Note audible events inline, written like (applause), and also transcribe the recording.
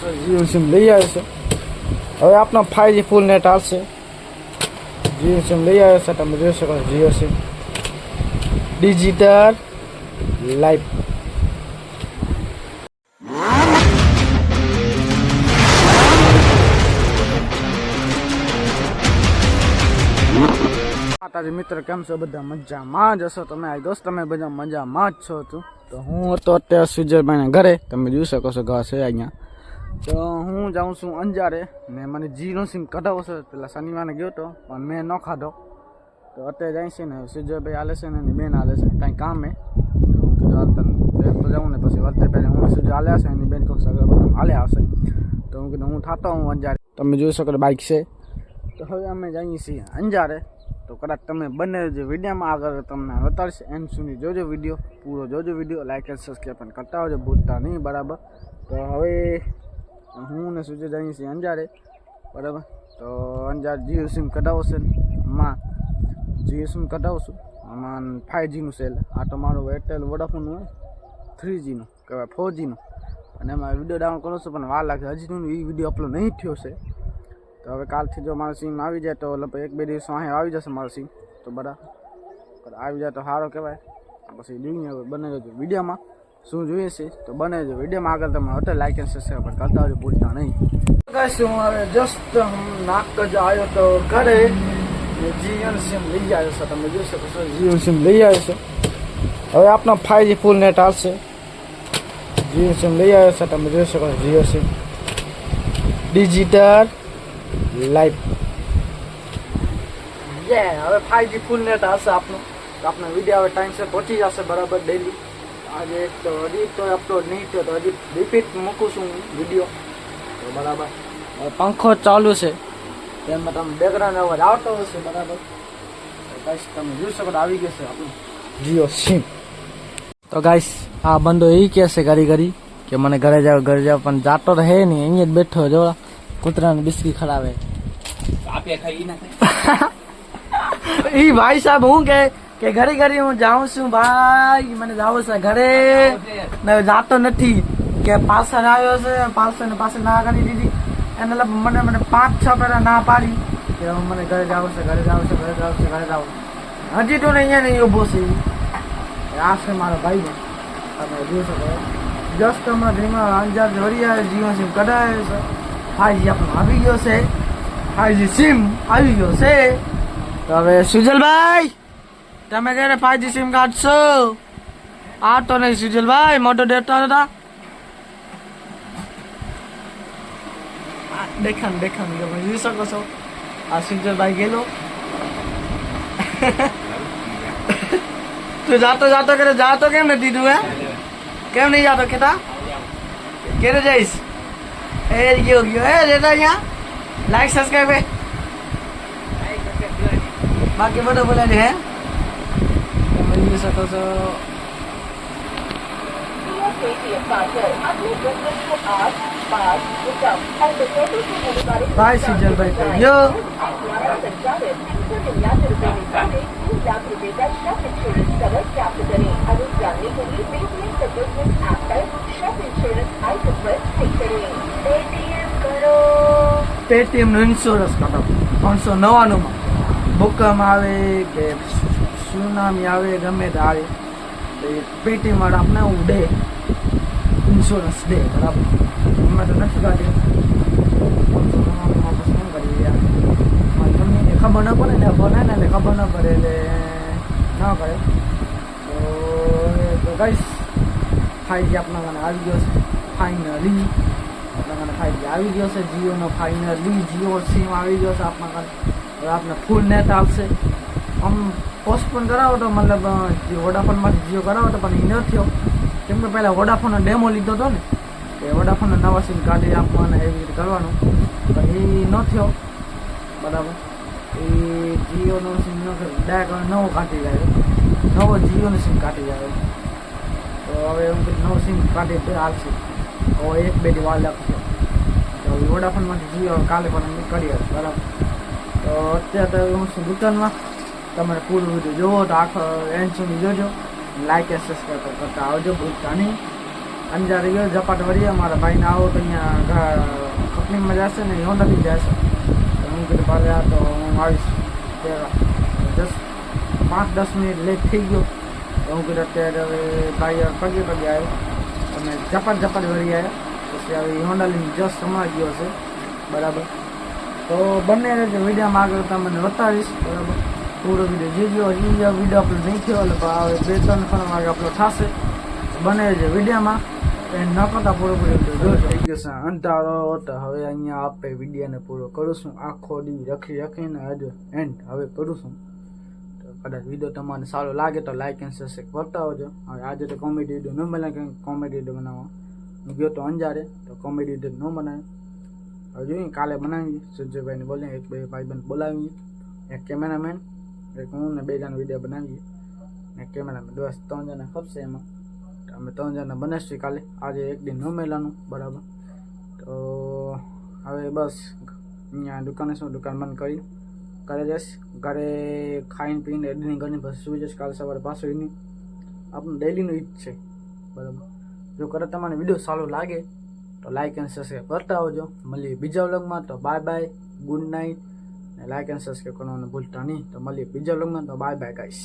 Jio sim લઈ આવ્યો છે. હવે આપનો ફાઈવ ફૂલ નેટ આવશે જીઓ સિમ લઈ આવ્યો છે, તમે જોઈ શકો જીઓ સિમ ડિજિટલ લાઈફ માતાજી મિત્ર, કેમ છો? બધા મજામાં જ હશો? તમે આ દોસ્ત, તમે બધા મજામાં જ છો તું? હું હતો અત્યારે સુજયભાઈના ઘરે. તમે જોઈ શકો છો ઘર છે અહીંયા. તો હું જાઉં છું અંજારે. ને મને જીનો સિમ કઢાવો છે. પેલા શનિવારે ગયો હતો પણ મેં ન ખાધો. તો અત્યારે જાય છે ને, સુજયભાઈ હાલે છે ને બેન હાલે છે. કાંઈ કામ હે? તો હું કીધું, હાલ જાઉં ને, પછી વળતે પહેલાં હું સુજય હાલે હશે એની બેન કોઈ સગા હાલે આવશે. તો હું કીધું, હું થતો હું અંજારે. તમે જોઈ શકો બાઇક છે. તો હવે અમે જઈએ છીએ અંજારે. તો કદાચ તમે બંને જે વિડીયોમાં આગળ તમને બતાડશે એમ સુધી જોજો વીડિયો. પૂરો જોજો વીડિયો. લાઇક એન્ડ સબસ્ક્રાઈબ પણ કરતા હોજો ભૂલતા નહીં, બરાબર? તો હવે હું ને સુજય જઈએ છીએ અંજારે, બરાબર? તો અંજાર જીઓ સિમ કઢાવશે માં જીઓ સિમ કઢાવશું. આમાં ફાઇવ સેલ આ તમારું એરટેલ વોડાફોનનું હોય થ્રી કહેવાય ફોર જીનું અને એમાં વીડિયો ડાઉનલોડ કરો છો, પણ વાર લાગે. હજી એ વીડિયો અપલોડ નહીં થયો છે. તો હવે કાલથી જો મારો સીમ આવી જાય તો એક બે દિવસ અહીં આવી જશે મારો સીમ તો બરાબર. આવી જાય તો સારો કહેવાય. પછી જોઈએ બને જજો વિડીયોમાં શું જોઈએ છે? તો બને જો વિડીયોમાં આગળ તમે હોટલ લાઈક એન્ડ સબસ્ક્રાઈબ કરતા હોય ભૂલતા નહીં. હું હવે જસ્ટ નાક જ આવ્યો તો ઘરે. જીઓ સિમ લઈ આવ્યો છે. તમે જોઈ શકો છો જીઓ સિમ લઈ આવ્યો છે. હવે આપનો ફાઈવ ફૂલ નેટ આવશે જીઓ સિમ લઈ આવ્યો છે. તમે જોઈ શકો છો જીઓ સિમ ડિજિટલ લાઈફ હવે ફાઈવ જી ફૂલ નેટ હશે આપનું. તો આપનો વીડિયો હવે ટાઈમ પહોંચી જશે બરાબર ડેલી આજે એક તો હજી તો અપલોડ નહીં થયો તો હજી રિપીટ મૂકું છું વીડિયો તો બરાબર. પંખો ચાલુ છે. તેમાં તમે બેકગ્રાઉન્ડ અવાજ આવતો હશે બરાબર. ગાઈસ તમે જોઈ શકો આવી ગયો છે આપણું જીઓ સિમ તો ગાઈસ આ બંદો એ કહે છે ઘડી ઘડી કે મને ઘરે જાવ ઘરે જાવ પણ જાતો રહે નહીં. અહીંયા જ બેઠો જો કૂતરાને બિસ્કી ખરાવે આપે ખાઈ ના (laughs) ઈ ભાઈ સાહેબ હું કે કે ઘરે ઘરે હું જાઉં છું, ભાઈ, મને જાવું છે ઘરે. જાતો નથી. કે પાછળ આવ્યો છે ને પાછળ ના કરી દીધી. એને મને મને પાંચ છ પહેલા ના પાડી. કે હું મને ઘરે જાઉં છે, ઘરે જાઉં છે, ઘરે જાઉં છે, ઘરે જાવું હજી તો અહીંયા નહીં ઊભો છે. આ છે મારો ભાઈ. તમે જોઈ શકો. જસ્ટ હમણાં ધીમા અંજાર જોડિયા જીઓ સિમ કઢાય છે. ફાઈવજી આપણો આવી ગયો છે. ફાઈવજી સિમ આવી ગયો છે. તો હવે સુજલભાઈ! તમે ક્યારે ફાઈવજી સિમ કાઢશો આ તો નહીં સુજલભાઈ મોટો ડેટા હતા દેખાણ દેખાણ તમે જોઈ શકો છો. આ સુજલભાઈ ગયેલો. તું જાતો જાતો કરે, જાતો કેમ નથી તું હે? કેમ નહીં જાતો, કેતા? ક્યારે જઈશ? એ ગયો ગયો. એ રેતા અહીંયા. લાઈક સબસ્ક્રાઈબ બાકી બધું બોલાય હે? જોઈ શકો છો ભાઈ સિજલભાઈ તો ગયો પેટીએમ નો ઇન્સ્યોરન્સ કરો ત્રણસો નવ્વાણુંમાં. ભૂકંપ આવે કે સુનામી આવે, ગમે તે આવે. તો એ પેટીએમ વાળા આપણે હું દે. ઇન્સ્યોરન્સ દે, બરાબર. અમે તો નથી કાઢી ત્રણસો નવ્વાણુંમાં પછી શું કરીએ. યાર મારી મમ્મીને ખબર ન પડે ને ફોન ને એટલે ખબર ન પડે એટલે ના કરે. તો એ તો કઈશ. ફાઈવ આપણા મને આવી ગયો છે. ફાઇનલી આપણા મને ફાઈવ આવી ગયો છે. જીઓનો ફાઇનલી જીઓ સિમ આવી ગયો છે આપણા કાને હવે આપણે ફૂલ નેટ આવશે. આમ પોસ્ટપોન કરાવો તો મતલબ જે વોડાફોનમાંથી જીઓ કરાવો તો પણ એ ન થયો. કેમ કે પહેલાં વોડાફોનનો ડેમો લીધો હતો ને એ વોડાફોનનો નવા સિમ કાઢી આપવાના એવી રીતે કરવાનું. પણ એ ન થયો. બરાબર. એ જીઓનો સિમ ન ડાયરેક્ટ નવો કાઢી જાય નવો જીઓનો સિમ કાઢી જાય તો હવે હું કે નવો સિમ કાઢી તો આવશે હવે એક બે દી વાર લાગશે. તો વોડાફોનમાંથી જીઓ કાલે પણ અમે કરીએ બરાબર. તો અત્યારે તો હું છું દુકાનમાં. તમારે પૂરું વીડિયો જોવો તો આખો એન્ડ સુધી જોજો. લાઈક એન્ડ સબસ્ક્રાઈબ કરતા આવજો, ભૂલતા નહીં. અંજાર ગયો ઝપાટ વળીએ મારા ભાઈને આવો તો અહીંયા કંપનીમાં જશે ને હોન્ડાથી જશે. તો હું કીધું ભાવે આ તો હું આવીશ. દસ પાંચ દસ મિનિટ લેટ થઈ ગયો. તો હું કીધું, અત્યારે હવે ભાઈ પગે પગે આવ્યો. અને ઝપાટ ઝપાટ વળી આવ્યા. પછી હવે હોન્ડા લઈને જસ્ટ હમણાં ગયો છે. બરાબર. તો બંને વિડીયોમાં આગળ તમને બતાવીશ. બરાબર. પૂરો વીડિયો જે જો એ વીડિયો આપણે નહીં થયો એટલે હવે બે ત્રણ ત્રણ વાગે આપણો થશે. બને છે વિડીયોમાં એન્ડ ન કરતા પૂરો વીડિયો જોજો. અંધારો તો હવે અહીંયા આપણે વિડીયોને પૂરો કરું છું. આખો દી રખી રખીને હજુ એન્ડ હવે કરું છું. તો કદાચ વીડિયો તમને સારો લાગે તો લાઇક એન્ડ સબસ્ક્રાઈબ કરતા હોજો હવે આજે તો કોમેડી વીડિયો ન બનાવે કંઈક કોમેડી વીડિયો બનાવવા. હું ગયો તો અંજારે તો કોમેડી વીડિયો ન બનાવે હવે જોઈએ કાલે બનાવીએ. સંજયભાઈને બોલીએ એક બે ભાઈબંધ બોલાવીએ. એક કેમેરામેન એક હું ને બે જણા વીડિયો બનાવીએ. ને કેમેરામાં દસ, ત્રણ જણા ખપશે એમાં. તો અમે ત્રણ જણા બનાવીશું કાલે. આજે એક દિન ન મેલાનું બરાબર. તો હવે બસ, અહીંયા દુકાને શું? દુકાન બંધ કરી. ઘરે જઈશ. ઘરે ખાઈને પીને એડની ઘરની પછી સુઈ જઈશ કાલે સવારે પાછું એની. આપણું ડેલીનું ઈજ છે. બરાબર. જો કરે તમને વીડિયો સારો લાગે, તો લાઇક એન્ડ સબસ્ક્રાઈબ કરતા આવજો. મળીએ બીજા વ્લોગમાં તો બાય બાય ગુડ નાઇટ ને લાઇક એન્ડ સબસ્ક્રાઈબ કરવાનું ભૂલતા નહીં. તો મળીએ બીજા લોગમાં તો બાય બાય ગાઈશ